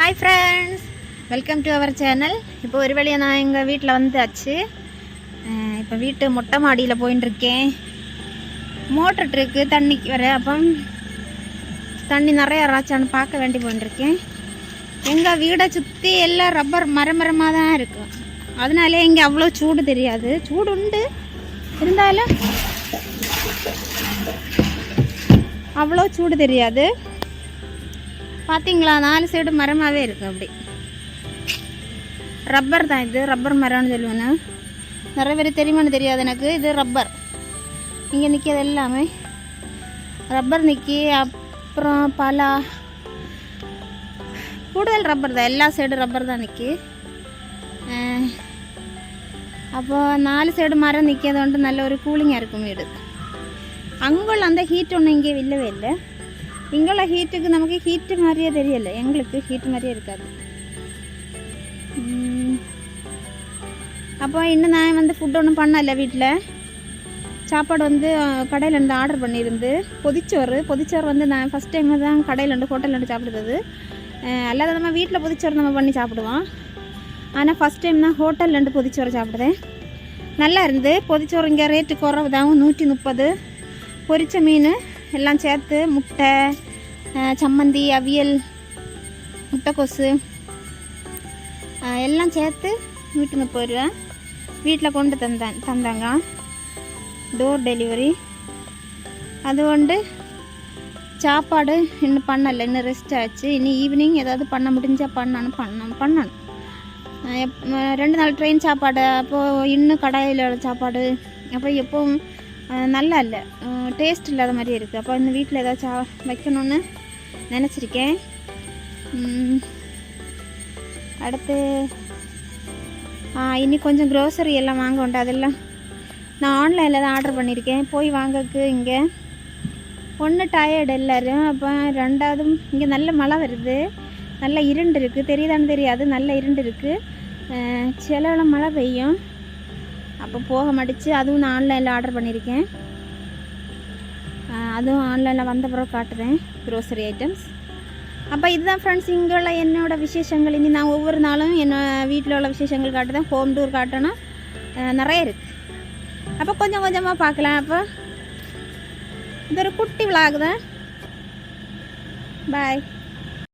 Hi friends welcome to our channel இப்போ ஒரு வழியாக நான் எங்கள் வீட்டில் வந்தாச்சு. இப்போ வீட்டு மொட்டை மாடியில் போயின்னு இருக்கேன் மோட்டர் இருக்கு தண்ணிக்கு வர. அப்போ தண்ணி நிறைய ராச்சான்னு பார்க்க வேண்டி போயின்னு எங்கள் வீடை சுற்றி எல்லாம் ரப்பர் மரமரமாக தான் இருக்கும் அதனாலே இங்கே அவ்வளோ சூடு தெரியாது. சூடு உண்டு. இருந்தாலும் அவ்வளோ சூடு தெரியாது. பார்த்தீங்களா நாலு சைடு மரமாகவே இருக்கும் அப்படி ரப்பர் தான் இது ரப்பர் மரம்னு சொல்லுவேன்னு நிறைய பேர் தெரியுமான்னு தெரியாது எனக்கு இது ரப்பர் இங்கே நிற்கிறது எல்லாமே ரப்பர் நிற்கி அப்புறம் பலா கூடுதல் ரப்பர் தான் எல்லா சைடு ரப்பர் தான் நிற்கி അപ്പോൾ നാല് സൈഡ് മരം നിൽക്കിയതുകൊണ്ട് നല്ലൊരു കൂളിംഗ് ആയിരിക്കും വീട് அங்குள்ள அந்த ஹீட் ஒன்றும் இங்கே இல்லவே இல்லை இங்குள்ள ஹீட்டுக்கு நமக்கு ஹீட்டு மாதிரியே தெரியல எங்களுக்கு ஹீட் மாதிரியே இருக்காது அப்போ இன்னும் நான் வந்து ஃபுட் ஒன்றும் பண்ணல வீட்டில் சாப்பாடு வந்து கடையில் இருந்து ஆர்டர் பண்ணியிருந்து பொதிச்சோறு பொதிச்சோறு வந்து நான் ஃபஸ்ட் டைம் தான் கடையில் இருந்து ஹோட்டலில் சாப்பிடுறது அல்லாத நம்ம வீட்டில் பொதிச்சோறு நம்ம பண்ணி சாப்பிடுவோம் ஆனால் ஃபஸ்ட் டைம் நான் ஹோட்டல்லேருந்து பொதிச்சோறு சாப்பிடுறேன் நல்லா இருந்து பொதிச்சோறு இங்கே ரேட்டு குறவு தான் நூற்றி முப்பது பொரிச்ச மீன் எல்லாம் சேர்த்து முட்டை சம்மந்தி அவியல் முட்டைக்கொசு எல்லாம் சேர்த்து வீட்டுக்கு போயிடுவேன். வீட்டில் கொண்டு தந்தேன் தந்தாங்க. டோர் டெலிவரி அதுகொண்டு சாப்பாடு இன்னும் பண்ணலை இன்னும் ரெஸ்ட் ஆச்சு இனி ஈவினிங் ஏதாவது பண்ண முடிஞ்சால் பண்ணணும் பண்ணணும். பண்ணணும் ரெண்டு நாள் ட்ரெயின் சாப்பாடு அப்போது இன்னும் கடாயில் சாப்பாடு அப்போ எப்போவும் நல்லா இல்லை டேஸ்ட் இல்லாத மாதிரி இருக்குது அப்போ இந்த வீட்டில் ஏதாச்சும் சா வைக்கணும்னு நினச்சிருக்கேன். அடுத்து ஆ, இனி கொஞ்சம் க்ரோசரி எல்லாம் வாங்க உண்டு. அதெல்லாம் நான் ஆன்லைனில் தான் ஆர்டர் பண்ணியிருக்கேன் போய் வாங்கக்கு இங்கே. ஒன்று டயர்டு எல்லோரும். அப்போ ரெண்டாவதும் இங்கே நல்ல மழை வருது. நல்ல இருண்டு இருக்குது தெரியுதான்னு தெரியாது. நல்ல இருண்டு இருக்குது சிலவெல்லாம் மழை பெய்யும். அப்போ போக மாட்டுச்சு. அதுவும் நான் ஆன்லைனில் ஆர்டர் பண்ணியிருக்கேன் அதுவும் ஆன்லைனில் வந்த பிறகு காட்டுறேன். க்ரோசரி ஐட்டம்ஸ் அப்போ இதுதான் ஃப்ரெண்ட்ஸ் இங்கே உள்ள என்னோடய விசேஷங்கள். இனி நான் ஒவ்வொரு நாளும் என்ன வீட்டில் உள்ள விசேஷங்கள் காட்டுறேன். ஹோம் டூர் காட்டணும் நிறைய இருக்குது அப்போ கொஞ்சம் கொஞ்சமாக பார்க்கலாம் அப்போ. இது ஒரு குட்டி விளாக் தான். பாய்